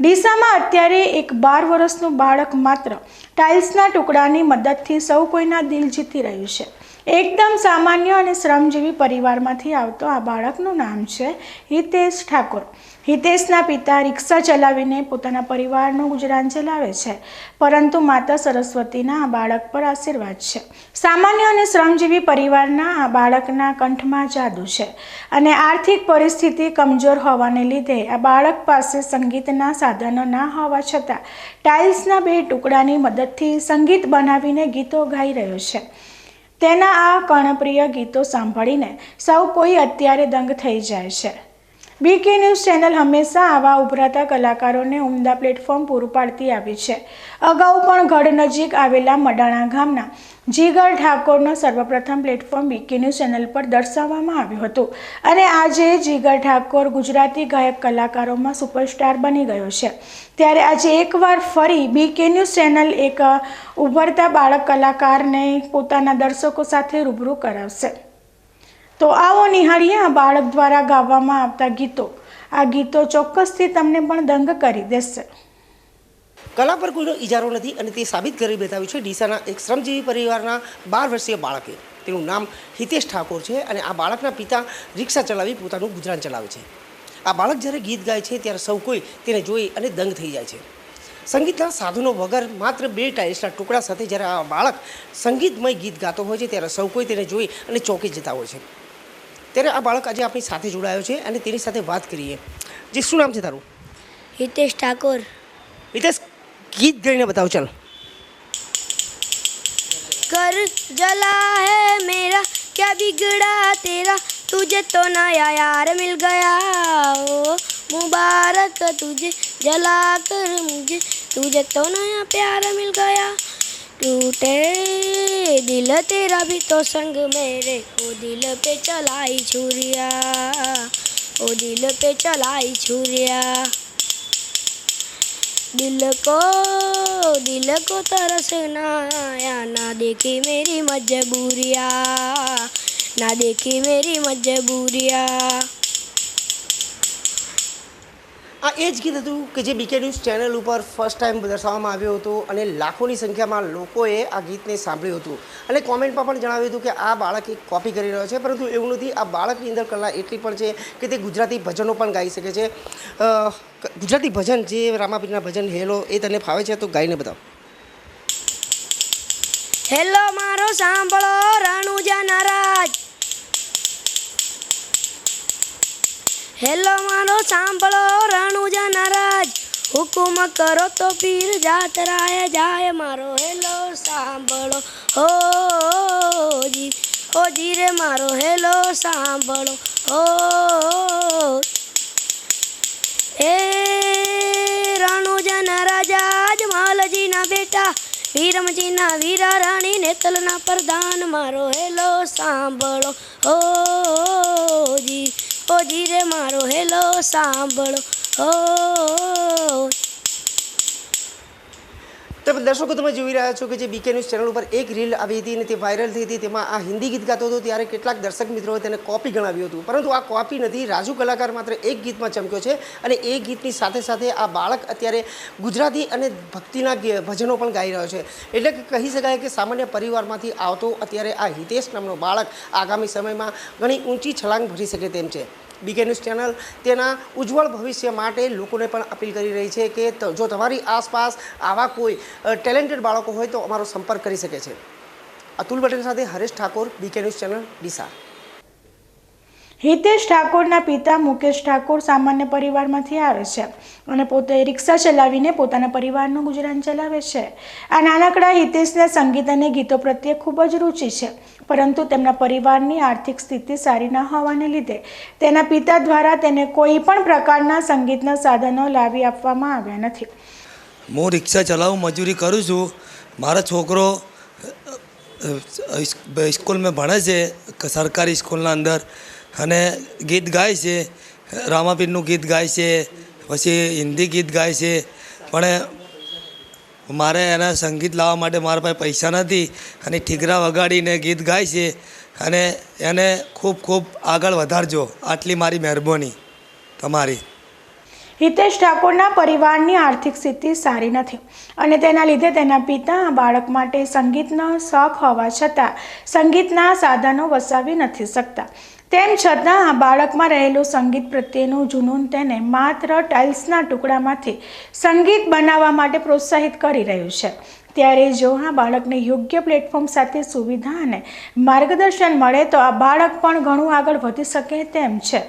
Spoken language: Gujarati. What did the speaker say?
ડીસામાં અત્યારે એક બાર વર્ષનું બાળક માત્ર ટાઇલ્સના ટુકડાની મદદથી સૌ કોઈના દિલ જીતી રહ્યું છે. એકદમ સામાન્ય અને શ્રમજીવી પરિવારમાંથી આવતો આ બાળકનું નામ છે હિતેશ ઠાકોર. હિતેશના પિતા રિક્ષા ચલાવીને પોતાના પરિવારનું ગુજરાન ચલાવે છે, પરંતુ માતા સરસ્વતીના આ બાળક પર આશીર્વાદ છે. સામાન્ય અને શ્રમજીવી પરિવારના આ બાળકના કંઠમાં જાદુ છે અને આર્થિક પરિસ્થિતિ કમજોર હોવાને લીધે આ બાળક પાસે સંગીતના સાધનો ના હોવા છતાં ટાઇલ્સના બે ટુકડાની મદદથી સંગીત બનાવીને ગીતો ગાઈ રહ્યો છે. તેના આ કર્ણપ્રિય ગીતો સાંભળીને સૌ કોઈ અત્યારે દંગ થઈ જાય છે. બીકે ન્યૂઝ ચેનલ હંમેશા આવા ઉભરાતા કલાકારોને ઉમદા પ્લેટફોર્મ પૂરું પાડતી આવી છે. અગાઉ પણ ગઢ નજીક આવેલા મડાણા ગામના જીગર ઠાકોરનો સર્વપ્રથમ પ્લેટફોર્મ બીકે ન્યૂઝ ચેનલ પર દર્શાવવામાં આવ્યું હતું. અને આજે જીગર ઠાકોર ગુજરાતી ગાયક કલાકારોમાં સુપરસ્ટાર બની ગયો છે. ત્યારે આજે એકવાર ફરી બીકે ન્યૂઝ ચેનલ એક ઉભરતા બાળક કલાકારને પોતાના દર્શકો સાથે રૂબરૂ કરાવશે. તો આવો નિહાળીએ આ બાળક દ્વારા ગાવામાં આવતા ગીતો. આ ગીતો ચોક્કસથી તમને પણ દંગ કરી દેશે. કલા પર કોઈનો ઇજારો નથી અને તે સાબિત કરી બતાવ્યું છે ડીસાના એક શ્રમજીવી પરિવારના બાર વર્ષીય બાળકે. તેનું નામ હિતેશ ઠાકોર છે અને આ બાળકના પિતા રિક્ષા ચલાવી પોતાનું ગુજરાન ચલાવે છે. આ બાળક જ્યારે ગીત ગાય છે ત્યારે સૌ કોઈ તેને જોઈ અને દંગ થઈ જાય છે. સંગીતના સાધનો વગર માત્ર બે ટાઇલ્સના ટુકડા સાથે જ્યારે આ બાળક સંગીતમય ગીત ગાતો હોય છે ત્યારે સૌ કોઈ તેને જોઈ અને ચોંકી જતા હોય છે. ત્યારે આ બાળક આજે આપણી સાથે જોડાયો છે અને તેની સાથે વાત કરીએ જે શું નામ છે તારું हितेश ठाकुर હિતેશ ગીત ગાઈને બતાવો ચાલ कर जला है मेरा क्या बिगड़ा तेरा तुझे तो नया यार मिल गया ओ मुबारक तुझे जला कर मुझे तुझे तो नया प्यार मिल गया टूटे। दिल तेरा भी तो संग मेरे ओ दिल पे चलाई छुरिया। ओ दिल पे चलाई छुरिया। दिल को दिल को तरस ना आया ना देखी मेरी मजबूरिया। ना देखी मेरी मजबूरिया। આ એ જ ગીત હતું કે જે બીકે ન્યૂઝ ચેનલ ઉપર ફર્સ્ટ ટાઈમ દર્શાવવામાં આવ્યું હતું અને લાખોની સંખ્યામાં લોકોએ આ ગીતને સાંભળ્યું હતું. અને કોમેન્ટમાં પણ જણાવ્યું હતું કે આ બાળક એક કોપી કરી રહ્યો છે, પરંતુ એવું નથી, આ બાળકની અંદર કલા એટલી પણ છે કે તે ગુજરાતી ભજનો પણ ગાઈ શકે છે. ગુજરાતી ભજન જે રામાપીરના ભજન હેલો એ તને ફાવે છે તો ગાઈને બતાવ. હેલો મારો સાંભળો, રાણુજા નારાજ. હેલો, મારો સાંભળો, રણુજા નારાજ. હુકુમ કરો તો પીર જાતરાય જાય. મારો હેલો, સાંભળો. હો જી ઓ જી રે, મારો હેલો, સાંભળો. હો, હે. રણુજના રાજા માલજીના બેટા. વીરમજીના વીરા રાણી નેતલના પ્રધાન. મારો હેલો, સાંભળો. હો જી ઓ જી રે મારો સાંભળો. હો. તો દર્શકો, તમે જોઈ રહ્યા છો કે જે બીકે ન્યૂઝ ચેનલ ઉપર એક રીલ આવી હતી અને તે વાયરલ થઈ હતી. તેમાં આ હિન્દી ગીત ગાતો હતો ત્યારે કેટલાક દર્શક મિત્રોએ તેને કોપી ગણાવ્યું હતું. પરંતુ આ કોપી નથી. રાજુ કલાકાર માત્ર એક ગીતમાં ચમક્યો છે અને એ ગીતની સાથે સાથે આ બાળક અત્યારે ગુજરાતી અને ભક્તિના ભજનો પણ ગાઈ રહ્યો છે. એટલે કે કહી શકાય કે સામાન્ય પરિવારમાંથી આવતો અત્યારે આ હિતેશ નામનો બાળક આગામી સમયમાં ઘણી ઊંચી છલાંગ ભરી શકે તેમ છે. BK news channel. તેના ઉજ્જવળ ભવિષ્ય માટે લોકોને પણ અપીલ કરી રહી છે કે જો તમારી આસપાસ આવા કોઈ ટેલેન્ટેડ બાળકો હોય તો અમારો સંપર્ક કરી શકે છે. અતુલ પટેલ સાથે Haresh Thakor, BK news channel, Deesa. Hitesh ઠાકોરના પિતા મુકેશ ઠાકોર સામાન્ય પરિવારમાંથી આવે છે અને પોતે રિક્ષા ચલાવીને પોતાના પરિવારનું ગુજરાન ચલાવે છે. આ નાનકડા હિતેશને સંગીત અને ગીતો પ્રત્યે ખૂબ જ રુચિ છે, પરંતુ તેમના પરિવારની આર્થિક સ્થિતિ સારી ન હોવાને લીધે તેના પિતા દ્વારા તેને કોઈ પણ પ્રકારના સંગીતના સાધનો લાવી આપવામાં આવ્યા નથી. હું રિક્ષા ચલાવું મજૂરી કરું છું. મારો છોકરો સ્કૂલ મેં ભણે છે, સરકારી સ્કૂલના અંદર. અને ગીત ગાય છે, રામાપીરનું ગીત ગાય છે, પછી હિન્દી ગીત ગાય છે. પણ મારે એના સંગીત લાવવા માટે મારા પાસે પૈસા નથી અને ઠીકરા વગાડીને ગીત ગાય છે અને એને ખૂબ ખૂબ આગળ વધારજો, આટલી મારી મહેરબાની તમારી. હિતેશ ઠાકોરના પરિવારની આર્થિક સ્થિતિ સારી નથી અને તેના લીધે તેના પિતા બાળક માટે સંગીતનો શોખ હોવા છતાં સંગીતના સાધનો વસાવી નથી શકતા. તેમ છતાં આ બાળકમાં રહેલું સંગીત પ્રત્યેનું જુનૂન તેને માત્ર ટાઇલ્સના ટુકડામાંથી સંગીત બનાવવા માટે પ્રોત્સાહિત કરી રહ્યું છે. ત્યારે જો આ બાળકને યોગ્ય પ્લેટફોર્મ સાથે સુવિધા અને માર્ગદર્શન મળે તો આ બાળક પણ ઘણું આગળ વધી શકે તેમ છે.